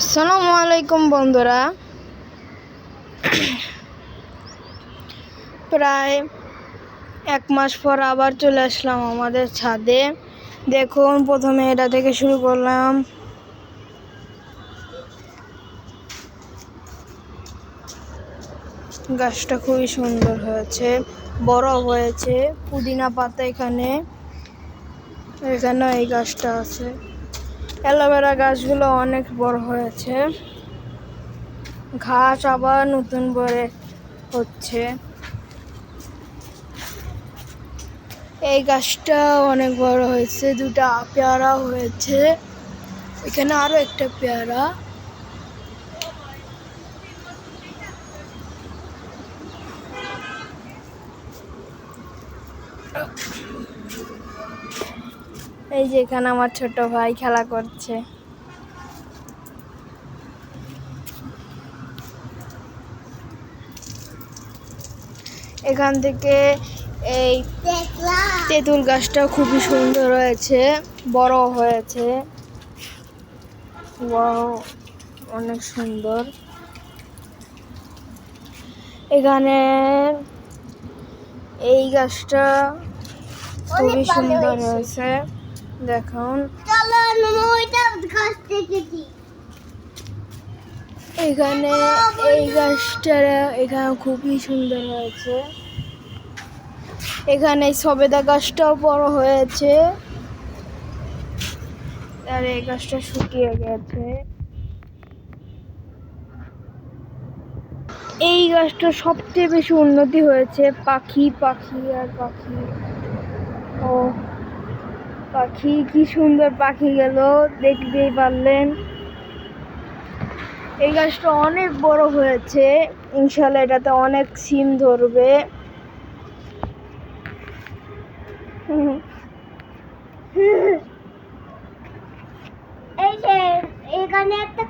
আসসালামু আলাইকুম, বন্ধুরা। প্রায় এক মাস পর আবার চলে আসলাম আমাদের ছাদে। দেখুন, প্রথমে এটা থেকে শুরু করলাম। গাছটা খুবই সুন্দর হয়েছে বড় হয়েছে, পুদিনা পাতা এখানে এখানে এই গাছটা আছে। অ্যালোভেরা গাছগুলো অনেক বড় হয়েছে। ঘাস আবার নতুন করে হচ্ছে। এই গাছটা অনেক বড় হয়েছে, দুটা পেয়ারা হয়েছে। এখানে আরও একটা পেয়ারা। এই যে এখানে আমার ছোট ভাই খেলা করছে। এখান থেকে এই তেঁতুল গাছটা খুবই সুন্দর হয়েছে বড় হয়েছে। অনেক সুন্দর। এখানে এই গাছটা খুবই সুন্দর হয়েছে। দেখুন এখানে এই গাছটা এখানে খুবই সুন্দর হয়েছে। এখানে সবেদা গাছটাও বড় হয়েছে। আর এই গাছটা শুকিয়ে গেছে। এই গাছটা সবচেয়ে বেশি উন্নতি হয়েছে পাখি পাখি আর পাখি। ও। পাখি কি সুন্দর পাখি গেল দেখতেই পারলেন। এই গাছটা অনেক বড় হয়েছে ইনশাল্লাহ এটাতে অনেক সিম ধরবে। হুম। এই এখানে একটা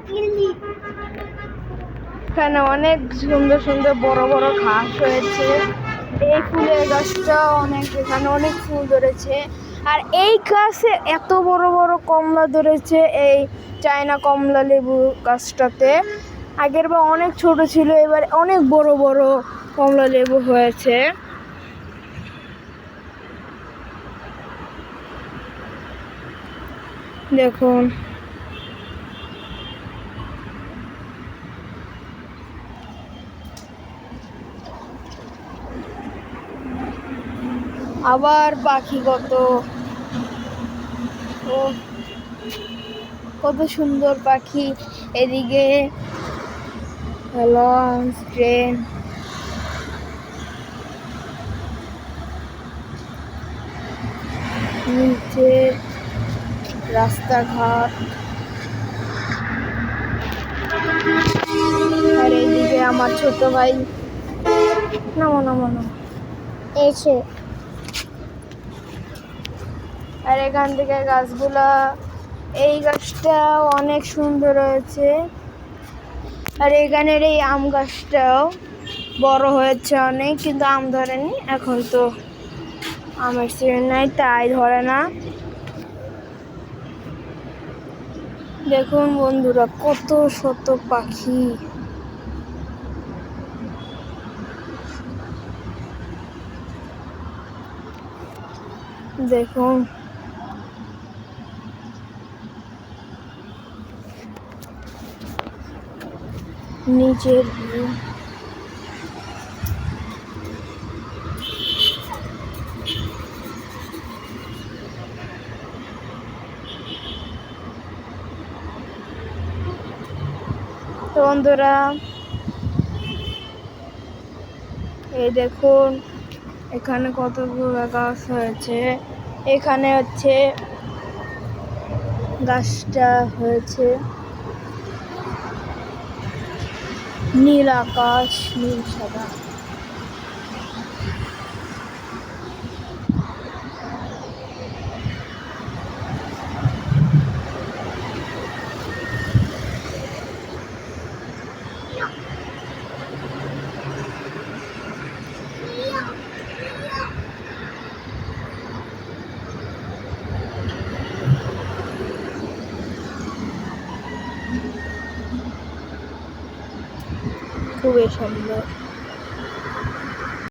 এখানে অনেক সুন্দর সুন্দর বড় বড় ঘাস হয়েছে। এই ফুলের গাছটা অনেক এখানে অনেক ফুল ধরেছে। আর এই গাছে এত বড় বড় কমলা ধরেছে এই চায়না কমলা লেবু গাছটাতে। আগের বার অনেক ছোট ছিল, এবার অনেক বড় বড় কমলা লেবু হয়েছে। দেখুন। আবার পাখি কত। ও, কত সুন্দর পাখি। এদিকে লঞ্চ, ট্রেন। নিচে রাস্তাঘাট। আর এইদিকে আমার ছোট ভাই। নামো নামো নামো। এসে আর এখান থেকে গাছগুলা, এই গাছটা অনেক সুন্দর হয়েছে। আর এখানের এই আম গাছটাও বড় হয়েছে অনেক, কিন্তু আম ধরেনি। এখন তো আমের সিজন নাই, তাই ধরে না। দেখুন বন্ধুরা, কত শত পাখি। দেখুন। View। তো বন্ধুরা এই দেখুন এখানে কতগুলো গাছ হয়েছে এখানে হচ্ছে গাছটা হয়েছে নীল আকাশ নীল সাদা। খুবই সুন্দর